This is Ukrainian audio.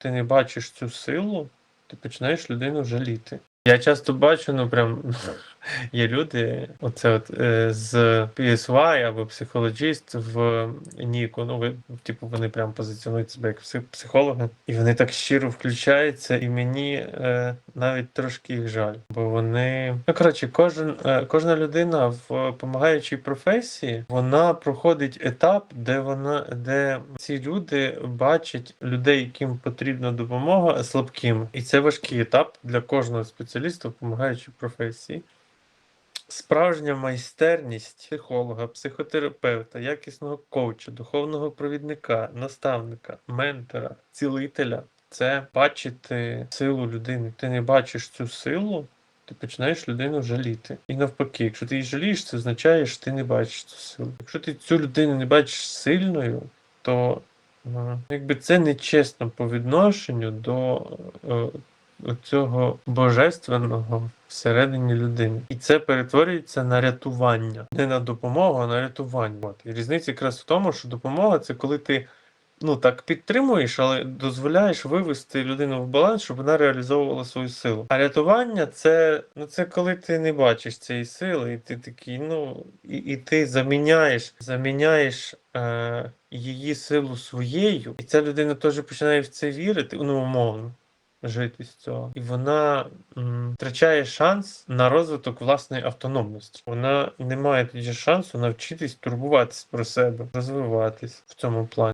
ти не бачиш цю силу, ти починаєш людину жаліти. Я часто бачу, ну прям є люди, оце от е, з PSY або психологіст в Ніку. Ну, ви, типу, вони прям позиціонують себе як псих- психологи, і вони так щиро включаються, і мені е, навіть трошки їх жаль. Бо вони. Ну, коротше, кожен, е, кожна людина в помагаючій професії вона проходить етап, де вона, де ці люди бачать людей, яким потрібна допомога, слабкими. І це важкий етап для кожного спеціаліста в професії. Справжня майстерність психолога, психотерапевта, якісного коуча, духовного провідника, наставника, ментора, цілителя це бачити силу людини. Ти не бачиш цю силу, ти починаєш людину жаліти. І навпаки, якщо ти її жалієш, це означає, що ти не бачиш цю силу. Якщо ти цю людину не бачиш сильною, то е, якби це нечесно по відношенню до е, цього божественного всередині людини. І це перетворюється на рятування. Не на допомогу, а на рятування. От. І різниця якраз в тому, що допомога це коли ти ну так підтримуєш, але дозволяєш вивести людину в баланс, щоб вона реалізовувала свою силу. А рятування це, ну, це коли ти не бачиш цієї сили, і ти такий, ну, і, і ти заміняєш, заміняєш. Е, Її силу своєю, і ця людина теж починає в це вірити, ну умовно жити з цього. І вона м, втрачає шанс на розвиток власної автономності. Вона не має тоді шансу навчитись турбуватись про себе, розвиватись в цьому плані.